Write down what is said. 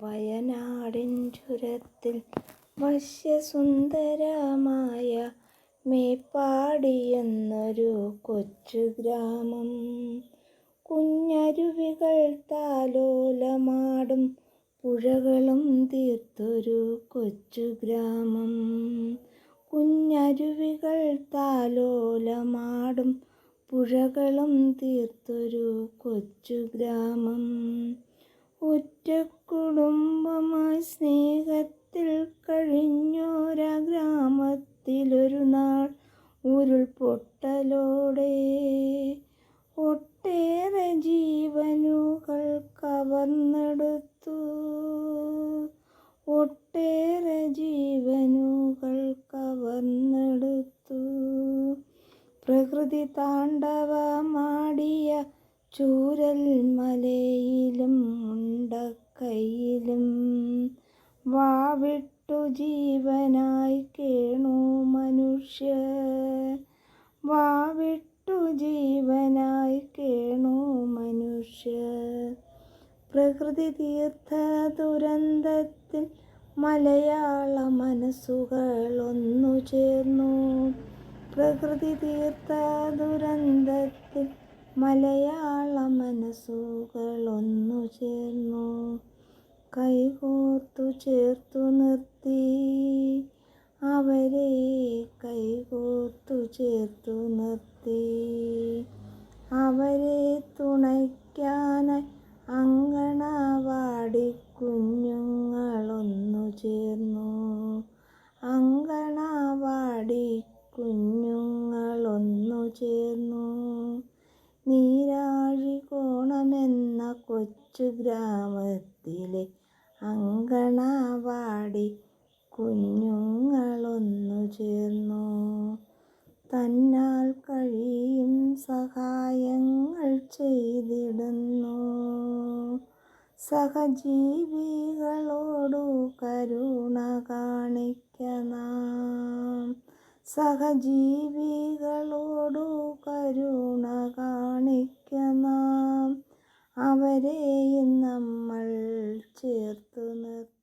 വയനാടിൻ ചുരത്തിൽ വശ്യസുന്ദരമായ മേപ്പാടിയെന്നൊരു കൊച്ചു ഗ്രാമം കുഞ്ഞരുവികൾ താലോലമാടും പുഴകളും തീർത്തൊരു കൊച്ചു ഗ്രാമം കുഞ്ഞരുവികൾ താലോലമാടും പുഴകളും തീർത്തൊരു കൊച്ചു ഗ്രാമം കഴിഞ്ഞോര ഗ്രാമത്തിലൊരു നാൾ ഉരുൾപൊട്ടലോടെ. ഒട്ടേറെ ജീവനുകൾ കവർന്നെടുത്തു. ഒട്ടേറെ ജീവനുകൾ കവർന്നെടുത്തു. പ്രകൃതി താണ്ഡവമാടിയ ചൂരൽ മലയിലും മുണ്ടക്കൈയിലും വാവിട്ടു ജീവനായി കേണു മനുഷ്യ. വാവിട്ടു ജീവനായി കേണു മനുഷ്യ. പ്രകൃതി തീർത്ഥ ദുരന്തത്തിൽ മലയാള മനസ്സുകൾ ഒന്നു ചേർന്നു. പ്രകൃതി തീർത്ഥ ദുരന്തത്തിൽ മലയാള മനസ്സുകൾ ഒന്നു ചേർന്നു. കൈകോർത്തു ചേർത്തു നിർത്തി. അവരെ കൈകോർത്തു ചേർത്തു നിർത്തി. അവരെ തുണയ്ക്കാനായി അങ്കണവാടി കുഞ്ഞുങ്ങളൊന്നു ചേർന്നു. അങ്കണവാടി കുഞ്ഞുങ്ങളൊന്നു ചേർന്നു. നീരാഴികോണമെന്ന കൊച്ചു ഗ്രാമത്തിലെ അങ്കണവാടി കുഞ്ഞുങ്ങളൊന്നു ചേർന്നു. തന്നാൽ കഴിയും സഹായങ്ങൾ ചെയ്തിടുന്നു. സഹജീവികളോടു കരുണ കാണിക്കണം സഹജീവികളോ അവരെയും നമ്മൾ ചേർത്തു നിർത്തും.